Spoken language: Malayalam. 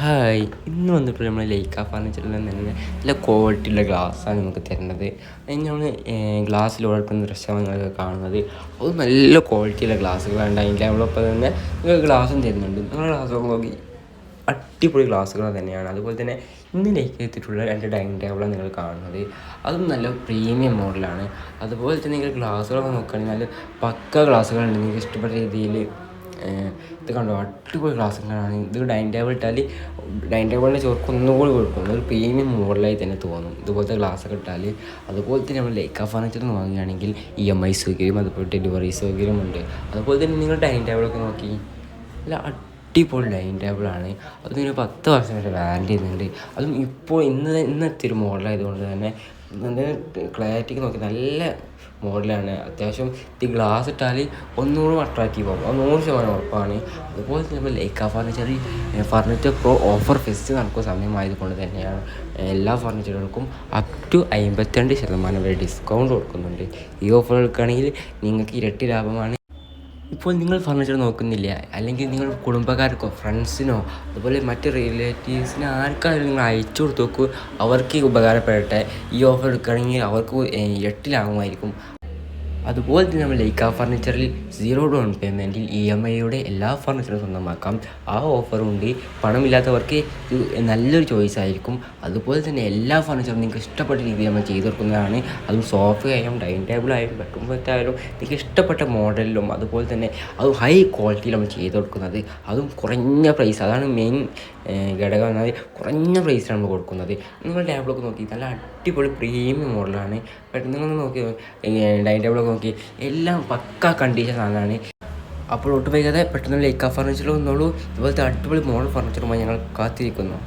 ഹായ്. ഇന്ന് വന്നിട്ട് നമ്മൾ ലൈക്ക ഫർണിച്ചറിൽ തന്നെ നല്ല ക്വാളിറ്റിയുള്ള ഗ്ലാസ്സാണ് നമുക്ക് തരുന്നത്. നമ്മൾ ഗ്ലാസ്സിൽ ഉൾപ്പെടുന്ന ദൃശ്യമാണ് നിങ്ങൾക്ക് കാണുന്നത്. അത് നല്ല ക്വാളിറ്റിയുള്ള ഗ്ലാസ്സുകളുണ്ട് അതിന്റെ നമ്മളൊപ്പം തന്നെ നിങ്ങൾക്ക് ഗ്ലാസ്സും തരുന്നുണ്ട്. നിങ്ങളുടെ ഗ്ലാസ് നോക്കി അടിപൊളി ഗ്ലാസ്സുകൾ തന്നെയാണ്. അതുപോലെ തന്നെ ഇന്ന് ലൈക്ക് എത്തിയിട്ടുള്ള രണ്ട് ഡൈനിങ് ടേബിളാണ് നിങ്ങൾ കാണുന്നത്. അതും നല്ല പ്രീമിയം മോഡലാണ് അതുപോലെ തന്നെ നിങ്ങൾ ഗ്ലാസ്സുകളൊക്കെ നോക്കുകയാണെങ്കിൽ നല്ല പക്ക ഗ്ലാസ്സുകളുണ്ട് നിങ്ങൾക്ക് ഇഷ്ടപ്പെട്ട രീതിയിൽ ഇത് കണ്ടോ? അടിപൊളി ക്ലാസ്സുകളാണ് ഇത് ഡൈനിങ് ടേബിൾ ഇട്ടാൽ ഡൈനിങ് ടേബിളിന്റെ ചോർക്ക് ഒന്നുകൂടി കൊടുക്കും. ഒരു പ്രീമിയം മോഡലായി തന്നെ തോന്നും. ഇതുപോലത്തെ ഗ്ലാസ്സൊക്കെ ഇട്ടാൽ അതുപോലെ തന്നെ നമ്മൾ ലേക്ക ഫർണിച്ചർ വാങ്ങുകയാണെങ്കിൽ ഇ എം ഐ സൗകര്യം അതുപോലെ ഡെലിവറി സൗകര്യമുണ്ട് അതുപോലെ തന്നെ നിങ്ങൾ ഡൈനിങ് ടേബിളൊക്കെ നോക്കി. നല്ല അടിപൊളി ഡൈനിങ് ടേബിളാണ്. അതിന് പത്ത് വർഷമായിട്ട് വാറന്റി ചെയ്യുന്നുണ്ട് അതും ഇപ്പോൾ ഇന്ന് ഇന്നത്തെ ഒരു മോഡലായതുകൊണ്ട് തന്നെ ക്ലാരിറ്റിക്ക് നോക്കി നല്ല മോഡലാണ്. അത്യാവശ്യം ഈ ഗ്ലാസ് ഇട്ടാൽ ഒന്നുകൂടി അട്രാക്റ്റീവ് ആകും അത് നൂറ് ശതമാനം ഉറപ്പാണ്. അതുപോലെ തന്നെ ലേക്ക furniture furniture pro offer fest നടക്കുന്ന സമയമായതുകൊണ്ട് തന്നെയാണ് എല്ലാ ഫർണിച്ചറുകൾക്കും അപ് ടു അമ്പത്തിരണ്ട് ശതമാനം വരെ ഡിസ്കൗണ്ട് കൊടുക്കുന്നുണ്ട്. ഈ ഓഫർ എടുക്കുകയാണെങ്കിൽ നിങ്ങൾക്ക് ഇരട്ടി ലാഭമാണ്. ഇപ്പോൾ നിങ്ങൾ ഫർണിച്ചർ നോക്കുന്നില്ല. അല്ലെങ്കിൽ നിങ്ങൾ കുടുംബക്കാർക്കോ ഫ്രണ്ട്സിനോ അതുപോലെ മറ്റ് റിലേറ്റീവ്സിന് ആർക്കായാലും നിങ്ങൾ അയച്ചു കൊടുത്ത് നോക്കൂ. അവർക്ക് ഉപകാരപ്പെടട്ടെ. ഈ ഓഫർ എടുക്കുകയാണെങ്കിൽ അവർക്ക് ഇരട്ടി ലാഭമായിരിക്കും അതുപോലെ തന്നെ നമ്മൾ ലൈക്ക ഫർണിച്ചറിൽ സീറോ ഡൗൺ പേയ്മെന്റിൽ ഇ എം ഐയുടെ എല്ലാ ഫർണിച്ചറും സ്വന്തമാക്കാം. ആ ഓഫറുണ്ട് പണമില്ലാത്തവർക്ക് ഇത് നല്ലൊരു ചോയ്സ് ആയിരിക്കും. അതുപോലെ തന്നെ എല്ലാ ഫർണിച്ചറും നിങ്ങൾക്ക് ഇഷ്ടപ്പെട്ട രീതിയിൽ നമ്മൾ ചെയ്തു കൊടുക്കുന്നതാണ്. അതും സോഫ ആയാലും ഡൈനിങ് ടേബിൾ ആയാലും ബെഡ്റൂം സെറ്റായാലും നിങ്ങൾക്ക് ഇഷ്ടപ്പെട്ട മോഡലിലും അതുപോലെ തന്നെ അതും ഹൈ ക്വാളിറ്റിയിൽ നമ്മൾ ചെയ്തു കൊടുക്കുന്നത്. അതും കുറഞ്ഞ പ്രൈസ് അതാണ് മെയിൻ ഘടകം. എന്നാൽ കുറഞ്ഞ പ്രൈസിലാണ് നമ്മൾ കൊടുക്കുന്നത്. നിങ്ങൾ ടേബിളൊക്കെ നോക്കി നല്ല അടിപൊളി പ്രീമിയം മോഡലാണ് പെട്ടെന്ന് നിങ്ങൾ നോക്കി ഡൈനിങ് ടേബിളൊക്കെ നോക്കി. എല്ലാം പക്ക കണ്ടീഷൻ സാധനമാണ്. അപ്പോൾ ഒട്ടും വൈകാതെ പെട്ടെന്ന് ലൈക്ക ഫർണിച്ചറിൽ വന്നോളൂ. ഇതുപോലത്തെ അടിപൊളി മോഡൽ ഫർണിച്ചറുമായി ഞങ്ങൾ കാത്തിരിക്കുന്നു.